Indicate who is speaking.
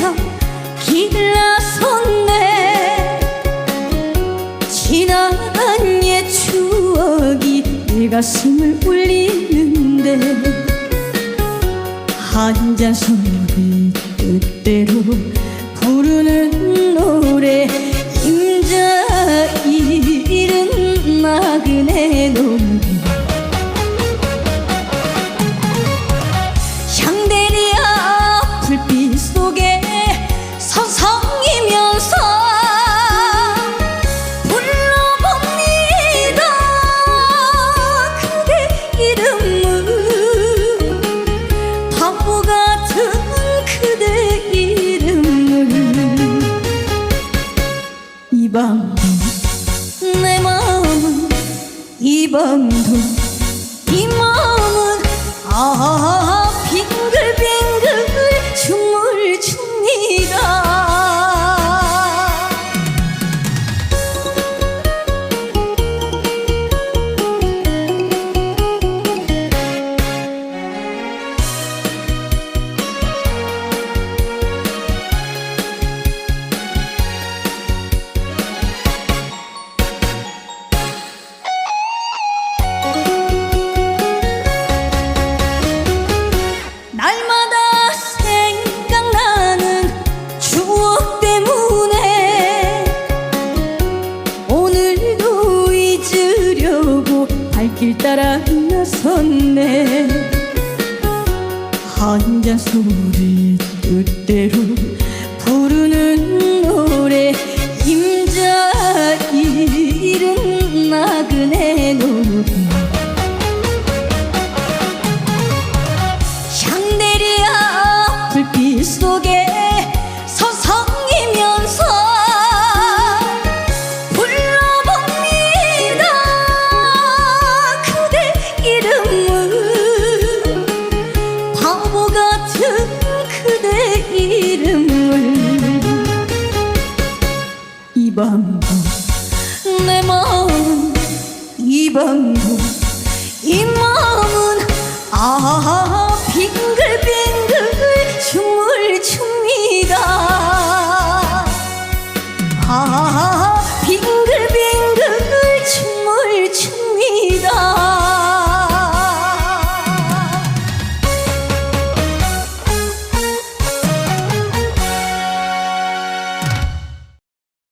Speaker 1: 저 길나섰네. 지나간 옛 추억이 내 가슴을 울리는데 한잔 소리 뜻대로 이 밤도 이마 날마다 생각나는 추억 때문에 오늘도 잊으려고 발길 따라 나섰네. 한잔 소리 뜻대로 불빛 속에 서성이면서 불러봅니다. 그대 이름을 바보 같은 그대 이름을 이 밤도 내 마음 이 밤도